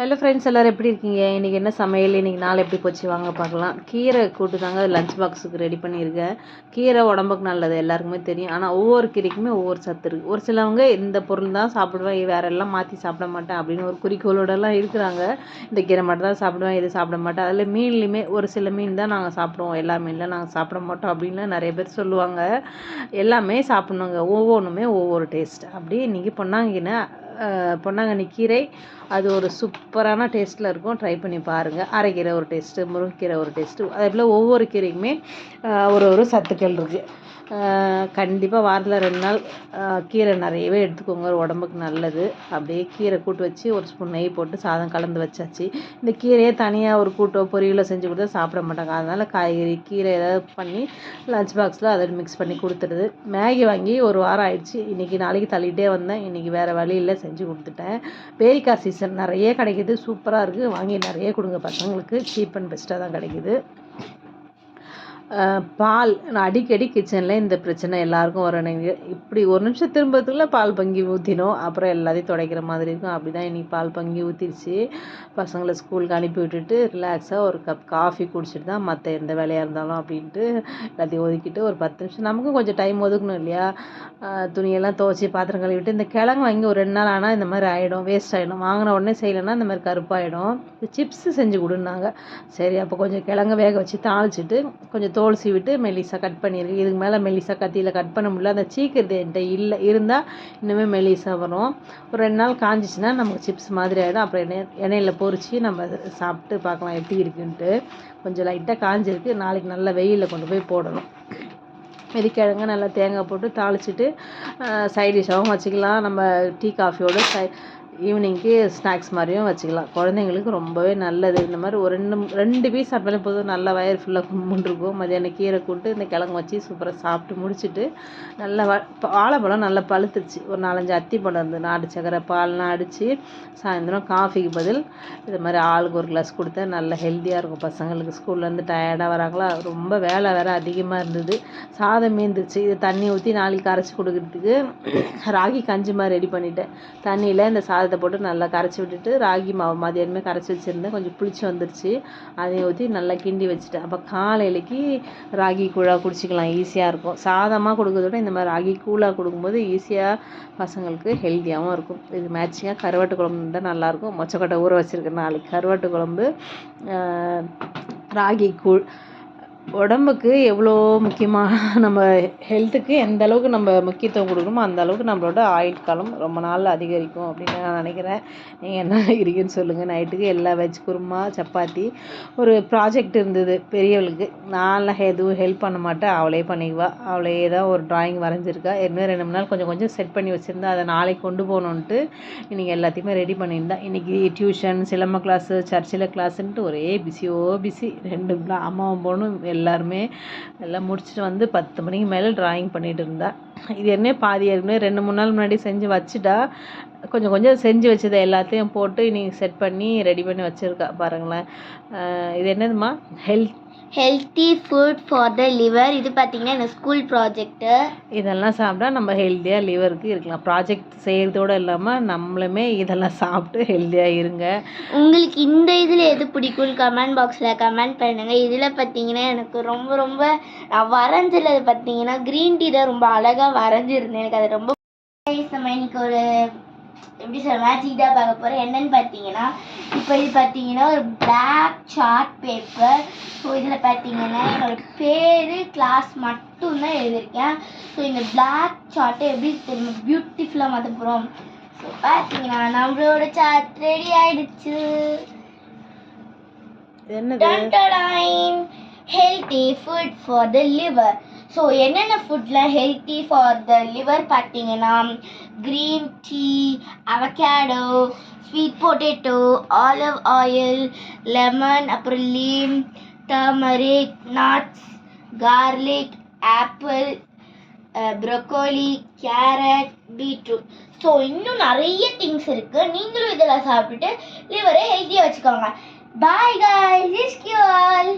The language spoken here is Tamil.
ஹலோ ஃப்ரெண்ட்ஸ் எல்லோரும் எப்படி இருக்கீங்க? இன்றைக்கி என்ன சமையல்? இன்றைக்கி நாள் எப்படி போச்சு? வாங்க பார்க்கலாம். கீரை கூட்டு தாங்க லஞ்ச் பாக்ஸுக்கு ரெடி பண்ணியிருக்கேன். கீரை உடம்புக்கு நல்லது எல்லாருக்குமே தெரியும். ஆனால் ஒவ்வொரு கீரைக்குமே ஒவ்வொரு சத்து இருக்குது ஒரு சிலவங்க இந்த பொருள் தான் சாப்பிடுவேன் வேற எல்லாம் மாற்றி சாப்பிட மாட்டேன் அப்படின்னு ஒரு குறிக்கோளோடலாம் இருக்கிறாங்க. இந்த கீரை மட்டும் தான் சாப்பிடுவேன் இது சாப்பிட மாட்டேன். அதில் மீன்லையுமே ஒரு சில மீன் தான் நாங்கள் சாப்பிடுவோம். எல்லா மீனில் நாங்கள் சாப்பிட மாட்டோம் அப்படின்னு நிறைய பேர் சொல்லுவாங்க. எல்லாமே சாப்பிட்ணுங்க. ஒவ்வொன்றுமே ஒவ்வொரு டேஸ்ட் அப்படி இன்றைக்கி பொன்னாங்கின பொன்னாங்கண்ணி கீரை. அது ஒரு சூப்பரான டேஸ்ட்டில் இருக்கும். ட்ரை பண்ணி பாருங்கள் அரைக்கீரை ஒரு டேஸ்ட்டு முருங்கைக்கீரை ஒரு டேஸ்ட்டு. அதே போல் ஒவ்வொரு கீரைக்குமே ஒரு ஒரு சத்துக்கள் இருக்குது கண்டிப்பாக வாரத்தில் ரெண்டு நாள் கீரை நிறையவே எடுத்துக்கோங்க. உடம்புக்கு நல்லது. அப்படியே கீரை கூட்டு வச்சு ஒரு ஸ்பூன் நெய் போட்டு சாதம் கலந்து வச்சாச்சு. இந்த கீரையே தனியாக ஒரு கூட்டோ பொரியலோ செஞ்சு கொடுத்தா சாப்பிட மாட்டாங்க. அதனால் காய்கறி கீரை ஏதாவது பண்ணி லஞ்ச் பாக்ஸில் அதை மிக்ஸ் பண்ணி கொடுத்துடுது. மேகி வாங்கி ஒரு வாரம் ஆயிடுச்சு. இன்றைக்கி நாளைக்கு தள்ளிகிட்டே வந்தேன். இன்றைக்கி வேறு வழியில் செஞ்சு கொடுத்துட்டேன். பேரிக்காய் சீசன் நிறைய கிடைக்கிது. சூப்பராக இருக்குது வாங்கி நிறைய கொடுங்க பசங்களுக்கு. சீப் அண்ட் பெஸ்ட்டாக தான் கிடைக்கிது. பால் நான் அடிக்கடி கிச்சனில் இந்த பிரச்சனை எல்லாருக்கும் வரும். இப்படி ஒரு நிமிஷம் திரும்பத்துக்குள்ளே பால் பங்கி ஊற்றினோம் அப்புறம் எல்லாத்தையும் துடைக்கிற மாதிரி இருக்கும். அப்படி தான் இன்றைக்கி பால் பங்கி ஊற்றிடுச்சு பசங்களை ஸ்கூலுக்கு அனுப்பி விட்டுட்டு ரிலாக்ஸாக ஒரு கப் காஃபி குடிச்சிட்டு தான் மற்ற எந்த வேலையாக இருந்தாலும் அப்படின்ட்டு எல்லாத்தையும் ஒதுக்கிட்டு ஒரு பத்து நிமிஷம். நமக்கும் கொஞ்சம் டைம் ஒதுக்கணும் இல்லையா? துணியெல்லாம் துவச்சி பாத்திரம் கழுவிட்டு இந்த கிழங்கு வாங்கி ஒரு ரெண்டு நாள் ஆனால் இந்த மாதிரி ஆகிடும் வேஸ்ட் ஆகிடும் வாங்கின உடனே செய்யலைன்னா இந்த மாதிரி கருப்பாகிடும் இந்த சிப்ஸு செஞ்சு கொடுன்னாங்க. சரி அப்போ கொஞ்சம் கிழங்கு வேக வச்சு தாளிச்சிட்டு கொஞ்சம் தோல் சீவிட்டு மெலிசாக கட் பண்ணியிருக்கேன் இதுக்கு மேலே மெலிசாக கத்தியில் கட் பண்ண முடியல. அந்த சீக்கிரது என்கிட்ட இல்லை இருந்தால் இன்னுமே மெலிசாக வரும். ஒரு ரெண்டு நாள் காஞ்சிச்சின்னா நமக்கு சிப்ஸ் மாதிரி ஆகிடும் அப்புறம் எண்ணெய் எண்ணெயில் பொறிச்சு நம்ம சாப்பிட்டு பார்க்கலாம் எப்படி இருக்குன்ட்டு. கொஞ்சம் லைட்டாக காஞ்சிருக்கு. நாளைக்கு நல்லா வெயிலில் கொண்டு போய் போடணும். மெதிக்கிழங்க நல்லா தேங்காய் போட்டு தாளிச்சிட்டு சைடிஷாகவும் வச்சுக்கலாம். நம்ம டீ காஃபியோட சை ஈவினிங்க்கு ஸ்நாக்ஸ் மாதிரியும் வச்சுக்கலாம். குழந்தைங்களுக்கு ரொம்பவே நல்லது. இந்த மாதிரி ஒரு ரெண்டு ரெண்டு பீஸ் சாப்பிட்டாலும் போதும். நல்லா வயிறு ஃபுல்லாக கும்பிட்டுருக்கும் மதியானம் கீரை கூட்டு இந்த கிழங்கு வச்சு சூப்பராக சாப்பிட்டு முடிச்சுட்டு நல்லா வாழைப்பழம் நல்லா பழுத்துருச்சு. ஒரு நாலஞ்சு அத்தி பழம் இருந்து நாட்டு சக்கரை பால்லாம் அடித்து சாயந்தரம் காஃபிக்கு பதில் இது மாதிரி ஆளுக்கு ஒரு கிளாஸ் கொடுத்தா நல்லா ஹெல்த்தியாக இருக்கும். பசங்களுக்கு ஸ்கூல்லேருந்து டயர்டாக வராங்களா? ரொம்ப வேலை வேறு அதிகமாக இருந்தது. சாதம் மீந்துச்சு இது தண்ணி ஊற்றி நாளைக்கு கரைச்சி கொடுக்குறதுக்கு ராகி கஞ்சி மாதிரி ரெடி பண்ணிட்டேன். தண்ணியில் இந்த சாதம் சாதத்தை போட்டு நல்லா கரைச்சி விட்டுட்டு ராகி மாவு மதியானமே கரைச்சி வச்சுருந்தேன். கொஞ்சம் புளிச்சு வந்துருச்சு. அதை ஊற்றி நல்லா கிண்டி வச்சுட்டேன். அப்போ காலையிலக்கு ராகி கூழாக குடிச்சிக்கலாம். ஈஸியாக இருக்கும். சாதமாக கொடுக்கறத விட இந்த மாதிரி ராகி கூழாக கொடுக்கும்போது ஈஸியாக பசங்களுக்கு ஹெல்த்தியாகவும் இருக்கும். இது மேட்சிங்காக கருவாட்டு குழம்பு தான் நல்லாயிருக்கும். மொச்சக்கொட்டை ஊற வச்சுருக்கேன் நாளைக்கு கருவாட்டு குழம்பு ராகி கூழ் உடம்புக்கு எவ்வளோ முக்கியமாக நம்ம ஹெல்த்துக்கு எந்த அளவுக்கு நம்ம முக்கியத்துவம் கொடுக்கணுமோ அந்த அளவுக்கு நம்மளோட ஆயுட்காலம் ரொம்ப நாள் அதிகரிக்கும் அப்படின்னு நான் நினைக்கிறேன். நீங்கள் என்ன நினைக்கிறீங்கன்னு சொல்லுங்கள் நைட்டுக்கு எல்லா வெஜ் குருமா சப்பாத்தி. ஒரு ப்ராஜெக்ட் இருந்தது பெரியவளுக்கு. நான்லாம் எதுவும் ஹெல்ப் பண்ண மாட்டேன். அவளே பண்ணிக்குவா. அவளே தான் ஒரு ட்ராயிங் வரைஞ்சிருக்கா. ஏற்கனவே ரெண்டு மூணு நாள் கொஞ்சம் கொஞ்சம் செட் பண்ணி வச்சுருந்தா அதை நாளைக்கு கொண்டு போகணுன்ட்டு இன்றைக்கி எல்லாத்தையுமே ரெடி பண்ணியிருந்தா. இன்றைக்கி டியூஷன் சிலம்ப கிளாஸு சர்ச்சில் கிளாஸுன்ட்டு ஒரே பிஸியோ பிஸி ரெண்டு அம்மாவும் போகணும் எல்லாருமே எல்லாம் முடிச்சுட்டு வந்து பத்து மணிக்கு மேலே ட்ராயிங் பண்ணிகிட்டு இருந்தாள் இது என்ன பாதி ஏற்கனவே ரெண்டு மூணு நாள் முன்னாடி செஞ்சு வச்சுட்டா கொஞ்சம் கொஞ்சம் செஞ்சு வச்சதை எல்லாத்தையும் போட்டு இன்றைக்கி செட் பண்ணி ரெடி பண்ணி வச்சுருக்கா பாருங்களேன். இது என்னதுமா health healthy food for the liver இது பார்த்தீங்கன்னா இந்த ஸ்கூல் ப்ராஜெக்ட்டு இதெல்லாம் சாப்பிட்டா நம்ம ஹெல்த்தியாக லிவருக்கு இருக்கலாம். ப்ராஜெக்ட் செய்கிறதோடு இல்லாமல் நம்மளுமே இதெல்லாம் சாப்பிட்டு ஹெல்த்தியாக இருங்க. உங்களுக்கு இந்த இதில் எது பிடிக்கும்னு கமெண்ட் பாக்ஸில் கமெண்ட் பண்ணுங்கள் இதில் பார்த்தீங்கன்னா எனக்கு ரொம்ப ரொம்ப நான் வரைஞ்சல பார்த்தீங்கன்னா க்ரீன் டீ தான் ரொம்ப அழகாக வரைஞ்சிருந்தேன். எனக்கு அது ரொம்ப நம்ம இன்னைக்கு ஒரு எப்படி சொல்ல மேஜிக் தான் பார்க்க போகிறேன் என்னன்னு பார்த்தீங்கன்னா இப்போ இது பார்த்தீங்கன்னா ஒரு பிளாக் சார்ட் பேப்பர் ஸோ இதில் பார்த்தீங்கன்னா என்னோட பேர் கிளாஸ் மட்டும் தான் எழுதியிருக்கேன். ஸோ இந்த பிளாக் சார்ட்டை எப்படி தெரியுமா? பியூட்டிஃபுல்லாக மாற்ற போகிறோம் ஸோ பார்த்தீங்கன்னா நம்மளோட சார்ட் ரெடி ஆயிடுச்சு. Healthy food for the liver so என்னென்ன ஃபுட்டில் ஹெல்த்தி ஃபார் த லிவர் பார்த்தீங்கன்னா green tea avocado sweet potato olive oil lemon அப்புறம் lime turmeric nuts garlic apple broccoli carrot beetroot so இன்னும் நிறைய திங்ஸ் இருக்குது நீங்களும் இதெல்லாம் சாப்பிட்டுட்டு லிவரை ஹெல்த்தியாக வச்சுக்கோங்க. Bye guys you all